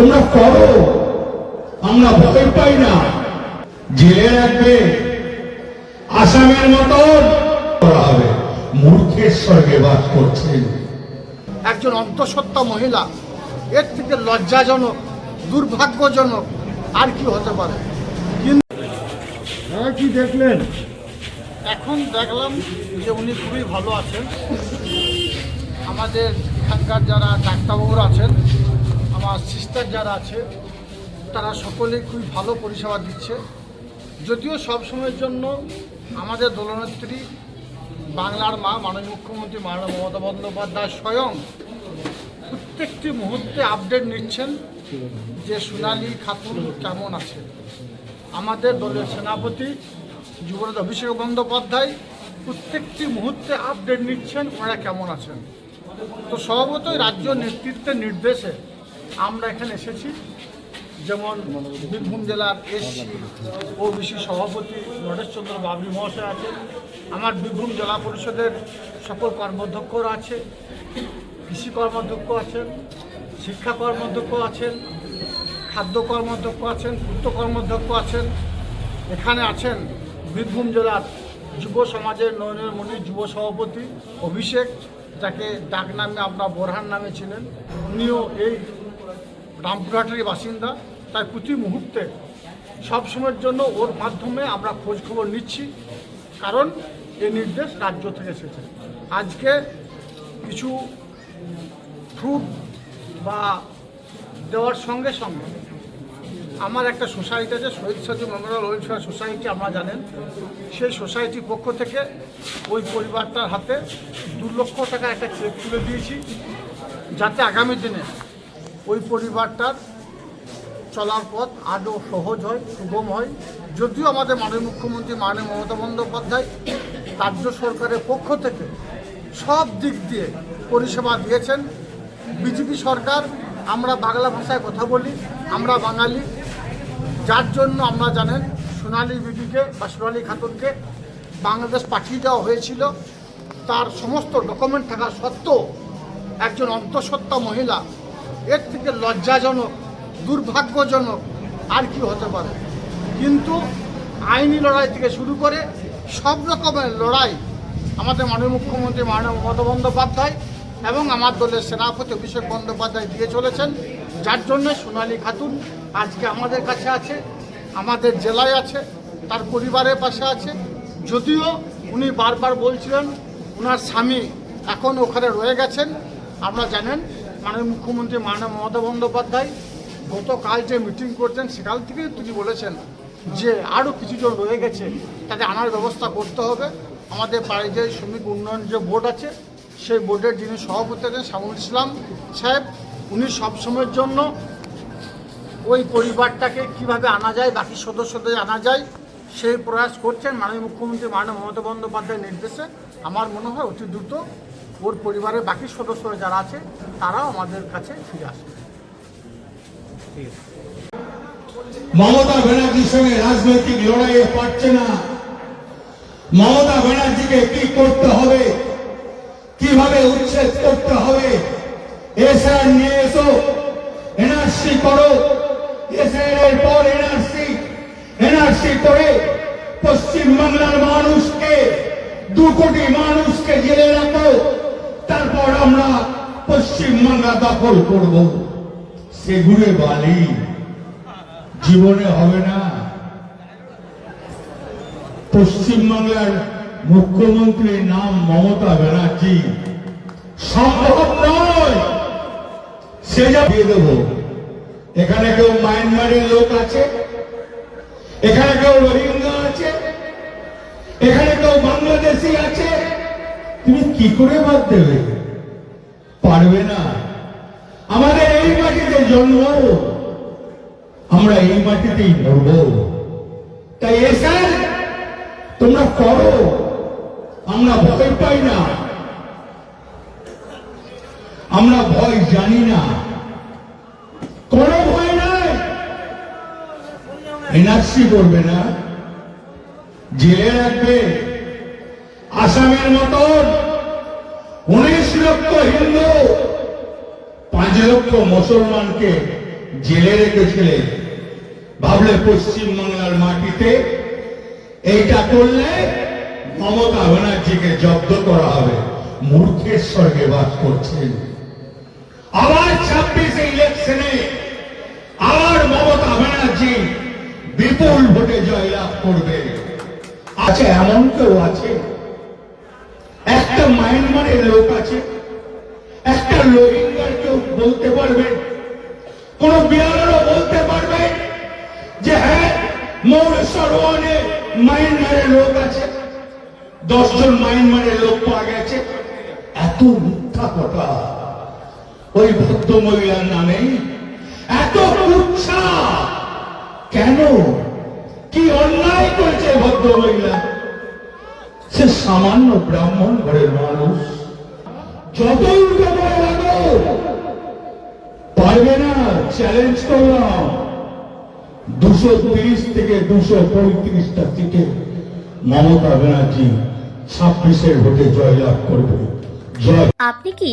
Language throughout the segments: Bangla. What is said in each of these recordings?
তোমরা করো। আমরা ভয় পাই না। জেলে রাখবে। আসামের মতন করা হবে। মূর্খের স্বর্গে বাস করছেন। একজন অন্তঃসত্ত্বা মহিলা এর থেকে লজ্জাজনক দুর্ভাগ্যজনক আর কি হতে পারে? হ্যাঁ কি দেখলেন? এখন দেখলাম যে উনি খুবই ভালো আছেন। আমাদের এখানকার যারা ডাক্তারবাবুরা আছেন আমার সিস্টার যারা আছে, তারা সকলেই খুবই ভালো পরিষেবা দিচ্ছে। যদিও সব সময়ের জন্য আমাদের দলনেত্রী বাংলার মা, মাননীয় মুখ্যমন্ত্রী মাননীয় মমতা বন্দ্যোপাধ্যায় স্বয়ং প্রত্যেকটি মুহূর্তে আপডেট নিচ্ছেন যে সোনালি খাতুন কেমন আছে। আমাদের দলের সেনাপতি যুবরাজ অভিষেক বন্দ্যোপাধ্যায় প্রত্যেকটি মুহূর্তে আপডেট নিচ্ছেন ওনারা কেমন আছেন। তো স্বভাবতই রাজ্য নেতৃত্বের নির্দেশে আমরা এখানে এসেছি। যেমন বীরভূম জেলার এসসি ও বিসি সভাপতি নরেশচন্দ্র বাবরি মহাশয় আছেন। আমার বীরভূম জেলা পরিষদের সকল কর্মাধ্যক্ষরা আছে কৃষি কর্মাধ্যক্ষ আছেন, শিক্ষা কর্মাধ্যক্ষ আছেন, খাদ্য কর্মাধ্যক্ষ আছেন, পূর্ত কর্মাধ্যক্ষ আছেন। এখানে আছেন বীরভূম জেলার যুব সমাজের নয়নের মণি যুব সভাপতি অভিষেক, যাকে ডাক নামে আপনার বোরহান নামে ছিলেন উনিও এই রামপুরহাটেরই বাসিন্দা তাই প্রতি মুহূর্তে সব সময়ের জন্য ওর মাধ্যমে আমরা খোঁজ খবর নিচ্ছি, কারণ এ নির্দেশ রাজ্য থেকে এসেছে। আজকে কিছু ফ্রুট বা দেওয়ার সঙ্গে সঙ্গে আমার একটা সোসাইটি আছে, শহীদ সচিব মেমোরিয়াল ওয়েলফেয়ার সোসাইটি আপনারা জানেন। সেই সোসাইটির পক্ষ থেকে ওই পরিবারটার হাতে দু লক্ষ টাকার একটা চেক তুলে দিয়েছি, যাতে আগামী দিনে ওই পরিবারটার চলার পথ আরও সহজ হয়, সুগম হয়। যদিও আমাদের মাননীয় মুখ্যমন্ত্রী মাননীয় মমতা বন্দ্যোপাধ্যায় রাজ্য সরকারের পক্ষ থেকে সব দিক দিয়ে পরিষেবা দিয়েছেন। বিজেপি সরকার, আমরা বাংলা ভাষায় কথা বলি, আমরা বাঙালি। যার জন্য আমরা জানেন সোনালি বিবিকে বা সোনালি খাতুনকে বাংলাদেশ পাঠিয়ে দেওয়া হয়েছিল। তার সমস্ত ডকুমেন্ট থাকা সত্ত্বেও একজন অন্তঃসত্ত্বা মহিলা এর থেকে লজ্জাজনক, দুর্ভাগ্যজনক আর কি হতে পারে। কিন্তু আইনি লড়াই থেকে শুরু করে সব রকমের লড়াই আমাদের মাননীয় মুখ্যমন্ত্রী মাননীয় মমতা বন্দ্যোপাধ্যায় এবং আমার দলের সেনাপতি অভিষেক বন্দ্যোপাধ্যায় দিয়ে চলেছেন। যার জন্য সোনালী খাতুন আজকে আমাদের কাছে আছে, আমাদের জেলায় আছে, তার পরিবারের পাশে আছে। যদিও উনি বারবার বলছিলেন ওনার স্বামী এখন ওখানে রয়ে গেছেন। আপনারা জানেন মাননীয় মুখ্যমন্ত্রী মাননীয় মমতা বন্দ্যোপাধ্যায় গতকাল যে মিটিং করছেন সেকাল থেকেই তিনি বলেছেন যে আরও কিছুজন রয়ে গেছে, তাদের আনার ব্যবস্থা করতে হবে। আমাদের যে শ্রমিক উন্নয়ন যে বোর্ড আছে, সেই বোর্ডের যিনি সভাপতি আছেন শামুল ইসলাম সাহেব, উনি সবসময়ের জন্য ওই পরিবারটাকে কীভাবে আনা যায়, বাকি সদস্যদের আনা যায়, সেই প্রয়াস করছেন। মাননীয় মুখ্যমন্ত্রী, মাননীয় মমতা বন্দ্যোপাধ্যায়ের নির্দেশে। আমার মনে হয় অতি দ্রুত ওর পরিবারের বাকি সদস্যরা যারা আছে, তারাও আমাদের কাছে ফিরে আসবে। মমতা ব্যানার্জির সঙ্গে রাজনৈতিক লড়াইয়ে পারছে না। মমতা ব্যানার্জিকে কি করতে হবে? কীভাবে উচ্ছেদ করতে হবে? এসআর নিয়ে এসো, এনআরসি করো। এসআর এর পর এনআরসি এনআরসি করে পশ্চিম বাংলার মানুষকে, দু কোটি মানুষকে জেলে রাখো। তারপর আমরা পশ্চিম বাংলা দখল করব। সেগুলো বালি। জীবনে হবে না। পশ্চিমবাংলার মুখ্যমন্ত্রীর নাম মমতা ব্যানার্জি। সম্ভব নয়। সে যা দিয়ে দেব। এখানে কেউ মায়ানমারের লোক আছে। এখানে কেউ রোহিঙ্গা আছে। এখানে কেউ বাংলাদেশি আছে। তুমি কি করে বাদ দেবে? পারবে না। আমাদের এই মাটিতে জন্ম। আমরা এই মাটিতেই মরব। তাই এসে তোমরা করো। আমরা ভয় পাই না। আমরা ভয় জানি না। কোনো ভয় নাই। এনআরসি করবে না। জেলে রাখবে। আসামের মতন উনিশ লক্ষ হিন্দু লক্ষ মুসলমানকে জেলে রেখেছিলে। ভাবলে পশ্চিমবাংলার মাটিতে এইটা করলে মমতা ব্যানার্জিকে জব্দ করা হবে। মূর্খের স্বর্গে বাস করছেন। আবার ছাব্বিশে ইলেকশনে আবার মমতা ব্যানার্জি বিপুল ভোটে জয়লাভ করবে। আছে এমন কেউ আছে? একটা মায়ানমারের লোক আছে? বলতে পারবে? কোন বিহারেরও বলতে পারবে যে হ্যাঁ মৌর সরোয়ানে মায়ানমারের লোক আছে। দশজন মায়ানমারের লোক পাওয়া গেছে। এত মিথ্যা কথা। ওই ভদ্র মহিলার নামে এত কুচ্ছা কেন? কি অন্যায় করেছে ভদ্র মহিলা সে সামান্য ব্রাহ্মণ ঘরের মানুষ। যতই উঠে পড়ে লাগো পারবে না চ্যালেঞ্জ করলাম। দুশো তিরিশ থেকে দুশো পঁয়ত্রিশটা সিটে মমতা ব্যানার্জি ছাব্বিশের ভোটে জয়লাভ করবে। আপনি কি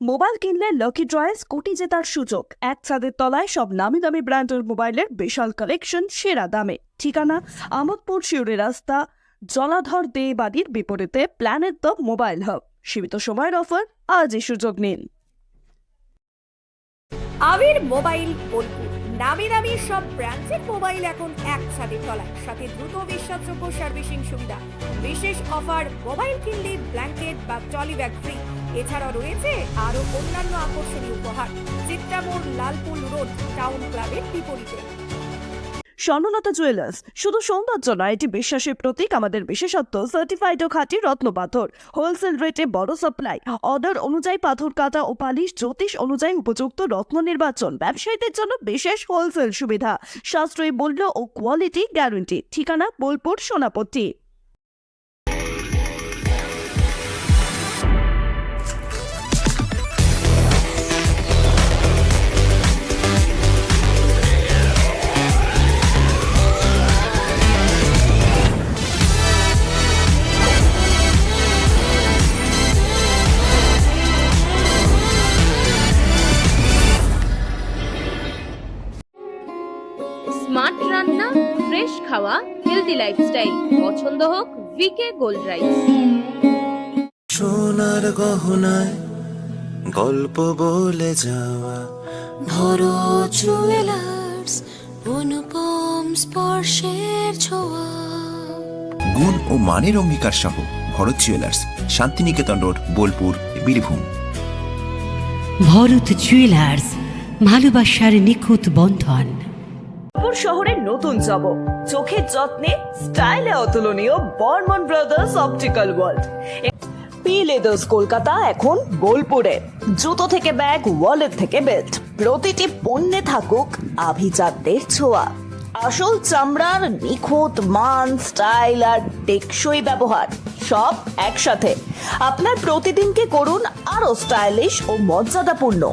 মোবাইল কিনলে লকি ড্রয়েস কোটি জেতার সুযোগ। এক ছাদের তলায় সব নামি দামি ব্র্যান্ডের মোবাইলের বিশাল কালেকশন সেরা দামে। ঠিকানা আমোদপুর শিউরি রাস্তা, জলাধর দে বাড়ির বিপরীতে প্ল্যানেট দ্য মোবাইল হাব সীমিত সময়ের অফার, আজই সুযোগ নিন। আবির মোবাইল, বোলপুর। নামি দামি সব ব্র্যান্ডের মোবাইল এখন এক ছাদের তলায়। সাথে দ্রুত বিশ্বাসযোগ্য সার্ভিসিং সুবিধা। বিশেষ অফার, মোবাইল কিনলে ব্ল্যাঙ্কেট বা ট্রলি ব্যাগ ফ্রি এছাড়াও রয়েছে আরও অন্যান্য আকর্ষণীয় উপহার। চিত্রামোড় লালপুল রোড টাউন ক্লাবের বিপরীতে। স্বর্ণলতা জুয়েলার্স, শুধু সৌন্দর্য নয়, এটি বিশ্বাসের প্রতীক, আমাদের বিশেষত্ব সার্টিফাইড ও খাঁটি রত্ন পাথর। হোলসেল রেটে বড় সাপ্লাই অর্ডার অনুযায়ী পাথর কাটা ও পালিশ, জ্যোতিষ অনুযায়ী উপযুক্ত রত্ন নির্বাচন, ব্যবসায়ীদের জন্য বিশেষ হোলসেল সুবিধা। সাশ্রয়ী মূল্য ও কোয়ালিটি গ্যারান্টি ঠিকানা বোলপুর, সোনাপট্টি। হেলদি লাইফস্টাইল পছন্দ হোক ভিকে গোল্ড রাইস সোনার গহনায় গল্প বলে যাওয়া। ভরো জুয়েলার্স অনুপম স্পর্শের ছোঁয়া। গুণ ও মানের অঙ্গীকার সহ Bharat jewellers Santiniketan road Bolpur Birbhum. Bharat jewellers ভালোবাসার নিখুঁত বন্ধন। শহরের নতুন জব চোখের যত্নে, স্টাইলে অতুলনীয় Barman brothers optical world. P leathers Kolkata এখন বোলপুরে। জুতো থেকে ব্যাগ, ওয়ালেট থেকে বেল্ট। প্রতিটি পণ্যে থাকুক আভিজাতদের ছোঁয়া। আসল চামড়ার নিখুঁত মান, স্টাইল আর টেকসই ব্যবহার, সব একসাথে। আপনার প্রতিদিনকে করুন আরও স্টাইলিশ ও মর্যাদাপূর্ণ।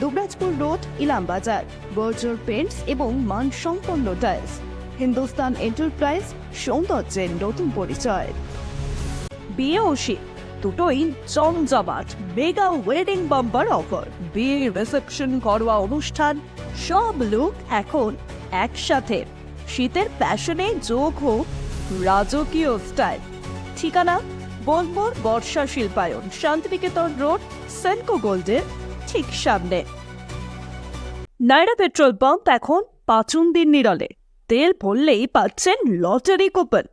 Dubrajpur road, Ilambazar Berger paints এবং মানসম্পন্ন টাইলস। হিন্দুস্তান এন্টারপ্রাইজ, সৌন্দর্যের নতুন পরিচয়। বিয়ে ও শীত দুটোই জমজমাট মেগা ওয়েডিং বাম্পার অফার বিয়ে রিসেপশন ঘরোয়া অনুষ্ঠান, সব লুক এখন একসাথে। শীতের প্যাশনে যোগ হোক রাজকীয় স্টাইল ঠিকানা, বোলপুর বর্ষা শিল্পায়ন, শান্তিনিকেতন রোড, সেনকো গোল্ডের ঠিক সামনে। নাইরা পেট্রোল পাম্প এখন পাঁচুন দিন নিরলে। তেল ভরলেই পাচ্ছেন লটারি কুপন।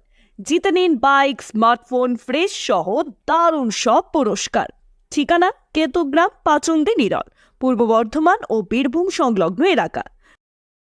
জিতে নিন বাইক, স্মার্টফোন ফ্রেশ সহ দারুণ সব পুরস্কার। ঠিকানা কেতুগ্রাম পাচুন্দি নিরল, পূর্ব বর্ধমান ও বীরভূম সংলগ্ন এলাকা।